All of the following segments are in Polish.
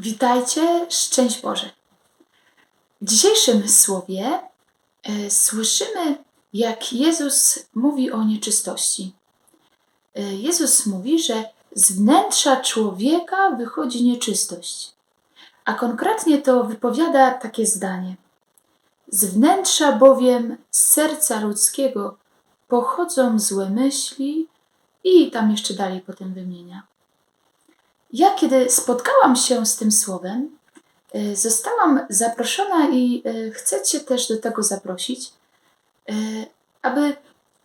Witajcie, szczęść Boże. W dzisiejszym słowie e, słyszymy, jak Jezus mówi o nieczystości. E, Jezus mówi, że z wnętrza człowieka wychodzi nieczystość, a konkretnie to wypowiada takie zdanie. Z wnętrza bowiem serca ludzkiego pochodzą złe myśli i tam jeszcze dalej potem wymienia. Ja, kiedy spotkałam się z tym słowem, y, zostałam zaproszona i y, chcę Cię też do tego zaprosić, y, aby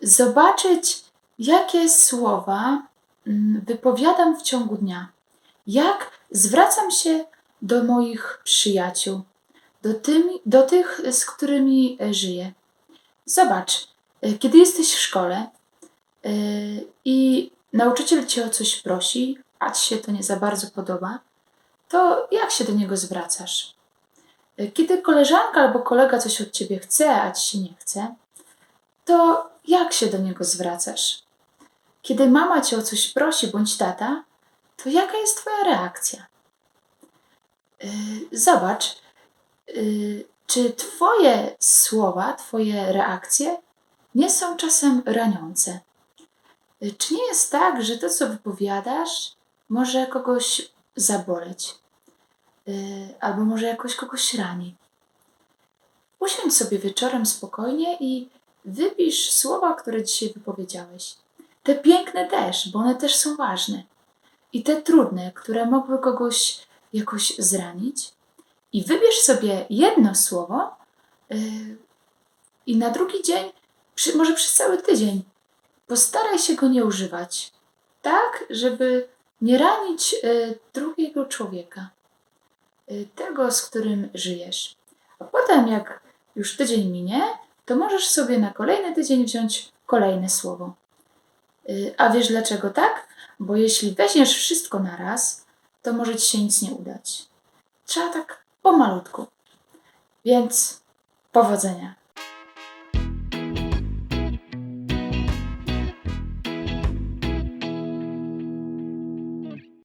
zobaczyć, jakie słowa mm, wypowiadam w ciągu dnia, jak zwracam się do moich przyjaciół, do, tymi, do tych, z którymi e, żyję. Zobacz, e, kiedy jesteś w szkole e, i nauczyciel cię o coś prosi, a ci się to nie za bardzo podoba, to jak się do niego zwracasz? Kiedy koleżanka albo kolega coś od ciebie chce, a ci się nie chce, to jak się do niego zwracasz? Kiedy mama cię o coś prosi bądź tata, to jaka jest twoja reakcja? Yy, Zobacz, yy, czy twoje słowa, twoje reakcje nie są czasem raniące? Yy, Czy nie jest tak, że to, co wypowiadasz, może kogoś zaboleć? Yy, Albo może jakoś kogoś rani? Usiądź sobie wieczorem spokojnie i wypisz słowa, które dzisiaj wypowiedziałeś. Te piękne też, bo one też są ważne. I te trudne, które mogły kogoś jakoś zranić. I wybierz sobie jedno słowo yy, i na drugi dzień, może przez cały tydzień, postaraj się go nie używać. Tak, żeby nie ranić yy, drugiego człowieka. Yy, tego, z którym żyjesz. A potem, jak już tydzień minie, to możesz sobie na kolejny tydzień wziąć kolejne słowo. Y, A wiesz dlaczego tak? Bo jeśli weźmiesz wszystko na raz, to może ci się nic nie udać. Trzeba tak pomalutku. Więc powodzenia.